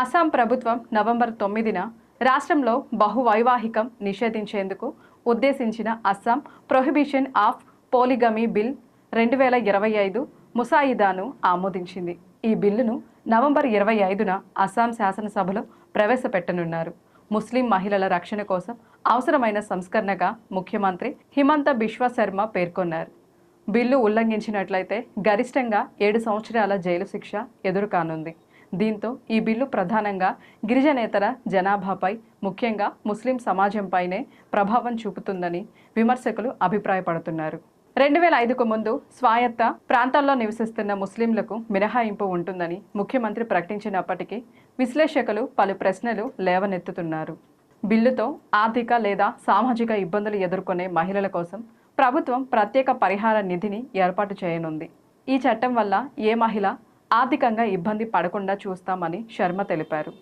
అస్సాం ప్రభుత్వం నవంబర్ తొమ్మిదిన రాష్ట్రంలో బహువైవాహికం నిషేధించేందుకు ఉద్దేశించిన Assam prohibition of polygamy bill రెండు వేల ఇరవై ఐదు ముసాయిదాను ఆమోదించింది. ఈ బిల్లును నవంబర్ ఇరవై ఐదున అస్సాం శాసనసభలో ప్రవేశపెట్టనున్నారు. ముస్లిం మహిళల రక్షణ కోసం అవసరమైన సంస్కరణగా ముఖ్యమంత్రి హిమంత బిశ్వ శర్మ పేర్కొన్నారు. బిల్లు ఉల్లంఘించినట్లయితే గరిష్టంగా ఏడు సంవత్సరాల జైలు శిక్ష ఎదురుకానుంది. దీంతో ఈ బిల్లు ప్రధానంగా గిరిజనేతర జనాభాపై ముఖ్యంగా ముస్లిం సమాజంపైనే ప్రభావం చూపుతుందని విమర్శకులు అభిప్రాయపడుతున్నారు. రెండు వేల ఐదుకు ముందు స్వాయత్త ప్రాంతాల్లో నివసిస్తున్న ముస్లింలకు మినహాయింపు ఉంటుందని ముఖ్యమంత్రి ప్రకటించినప్పటికీ విశ్లేషకులు పలు ప్రశ్నలు లేవనెత్తుతున్నారు. బిల్లుతో ఆర్థిక లేదా సామాజిక ఇబ్బందులు ఎదుర్కొనే మహిళల కోసం ప్రభుత్వం ప్రత్యేక పరిహార నిధిని ఏర్పాటు చేయనుంది. ఈ చట్టం వల్ల ఏ మహిళ ఆర్థికంగా ఇబ్బంది పడకుండా చూస్తామని శర్మ తెలిపారు.